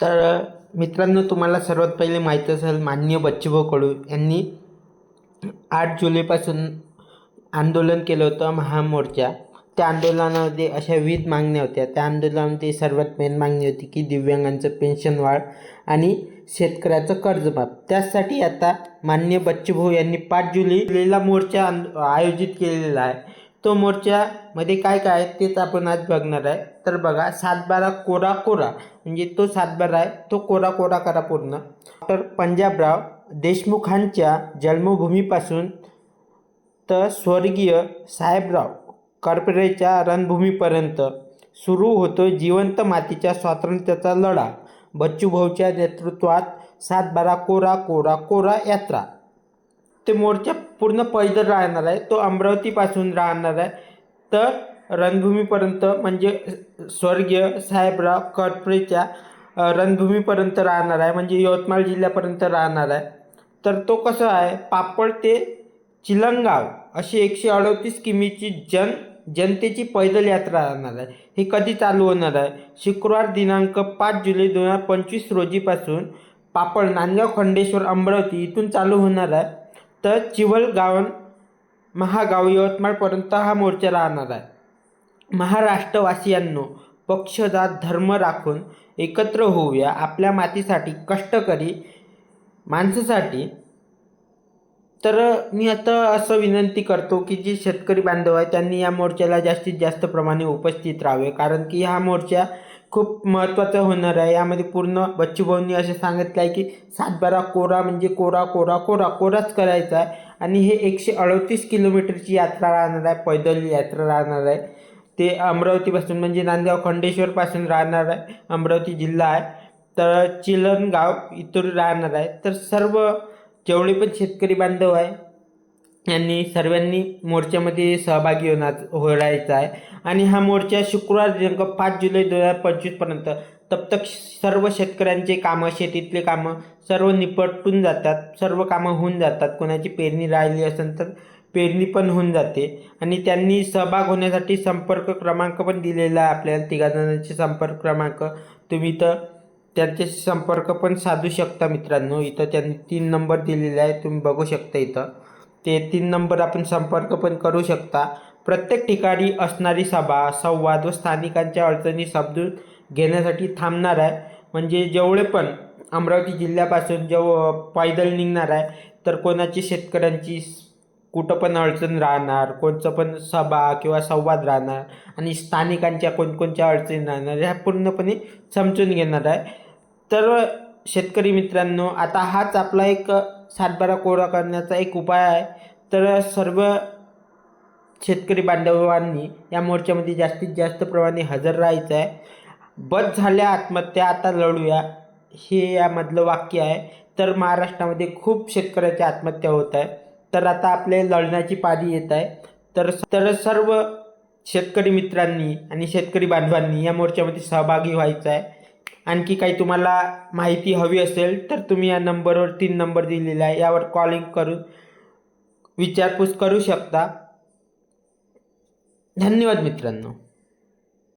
तर मित्रांनो तुम्हाला सर्वात पहिले माहीत असेल माननीय बच्चूभाऊ कडू यांनी आठ जुलैपासून आंदोलन केलं होतं महामोर्चा. त्या आंदोलनामध्ये अशा विविध मागण्या होत्या. त्या आंदोलनामध्ये सर्वात मेन मागणी होती की दिव्यांगांचं पेन्शन वाढ आणि शेतकऱ्याचं कर्जमाफ. त्यासाठी आता मान्य बच्चूभाऊ यांनी पाच जुलैला मोर्चा आयोजित केलेला आहे. तो मोर्चामध्ये काय काय आहे तेच आपण आज बघणार आहे. तर बघा सातबारा कोरा कोरा म्हणजे तो सातबारा आहे तो कोरा कोरा करा पूर्ण. तर पंजाबराव देशमुखांच्या जन्मभूमीपासून तर स्वर्गीय साहेबराव करपरेच्या रणभूमीपर्यंत सुरू होतो जिवंत मातीच्या स्वातंत्र्याचा लढा. बच्चूभाऊच्या नेतृत्वात सातबारा कोरा कोरा कोरा यात्रा. ते मोर्चा पूर्ण पैदल राहणार आहे तो अमरावतीपासून राहणार आहे. तर रणभूमीपर्यंत म्हणजे स्वर्गीय साहेबराव करपरेच्या रणभूमीपर्यंत राहणार आहे म्हणजे यवतमाळ जिल्ह्यापर्यंत राहणार आहे. तर तो कसं आहे? पापड ते चिलंगाव अशी एकशे अडतीस किमीची जन जनतेची पैदल यात्रा राहणार आहे. ही कधी चालू होणार आहे? शुक्रवार दिनांक पाच जुलै दोन हजार पंचवीस रोजीपासून पापड नांदगाव खंडेश्वर अमरावती इथून चालू होणार आहे. तर चिवलगावन महागाव यवतमाळपर्यंत हा मोर्चा राहणार आहे. महाराष्ट्रवासियांनो पक्ष जात धर्म राखून एकत्र होऊया. आपल्या मातीसाठी कष्टकरी माणसासाठी. तर मी आता असं विनंती करतो की जे शेतकरी बांधव आहे त्यांनी या मोर्चाला जास्तीत जास्त प्रमाणे उपस्थित राहावे. कारण की हा मोर्चा खूप महत्त्वाचा होणार आहे. यामध्ये पूर्ण बच्चूभाऊंनी असे सांगितलं आहे की सातबारा कोरा म्हणजे कोरा कोरा कोरा कोराच करायचा आहे. आणि हे एकशे अडतीस किलोमीटरची यात्रा राहणार आहे पैदल यात्रा राहणार आहे. ते अमरावतीपासून म्हणजे नांदगाव खंडेश्वरपासून राहणार आहे. अमरावती जिल्हा आहे. तर चिलनगाव इथून राहणार आहे. तर सर्व जेवढे पण शेतकरी बांधव आहे यांनी सर्वांनी मोर्चामध्ये सहभागी होणार होण्याचा आहे. आणि हा मोर्चा शुक्रवार दिनांक पाच जुलै दोन हजार पंचवीसपर्यंत तब तक सर्व शेतकऱ्यांचे कामं शेतीतले कामं सर्व निपटून जातात. सर्व कामं होऊन जातात. कोणाची पेरणी राहिली असेल तर पेरणी पण होऊन जाते आणि त्यांनी सहभाग होण्यासाठी संपर्क क्रमांक पण दिलेला आहे आपल्याला. तिघाजणांचे संपर्क क्रमांक. तुम्ही तर त्यांच्याशी संपर्क पण साधू शकता मित्रांनो. इथं त्यांनी तीन नंबर दिलेले आहे. तुम्ही बघू शकता इथं. ते तीन नंबर आपण संपर्क पण करू शकता. प्रत्येक ठिकाणी असणारी सभा संवाद व स्थानिकांच्या अडचणी समजून घेण्यासाठी थांबणार आहे. म्हणजे जेवढे पण अमरावती जिल्ह्यापासून जेव पैदल निघणार आहे तर कोणाची शेतकऱ्यांची कुठं पण अडचण राहणार कोणचं पण सभा किंवा संवाद राहणार आणि स्थानिकांच्या कोणकोणत्या अडचणी राहणार ह्या पूर्णपणे समजून घेणार आहे. तर शेतकरी मित्रांनो आता हाच आपला एक सातबारा कोरा करण्याचा एक उपाय आहे. तर सर्व शेतकरी बांधवांनी या मोर्चामध्ये जास्तीत जास्त प्रमाणे हजर राहायचं आहे. बस झाल्या आत्महत्या आता लढूया हे यामधलं वाक्य आहे. तर महाराष्ट्रामध्ये खूप शेतकऱ्याच्या आत्महत्या होत आहे. तर आता आपले लढण्याची पारी येत आहे. तर तर सर्व शेतकरी मित्रांनी आणि शेतकरी बांधवांनी या मोर्चामध्ये सहभागी व्हायचं आहे. आणखी काही तुम्हाला माहिती हवी असेल तर तुम्ही या नंबरवर तीन नंबर दिलेला आहे. यावर कॉलिंग करून विचारपूस करू शकता. धन्यवाद मित्रांनो.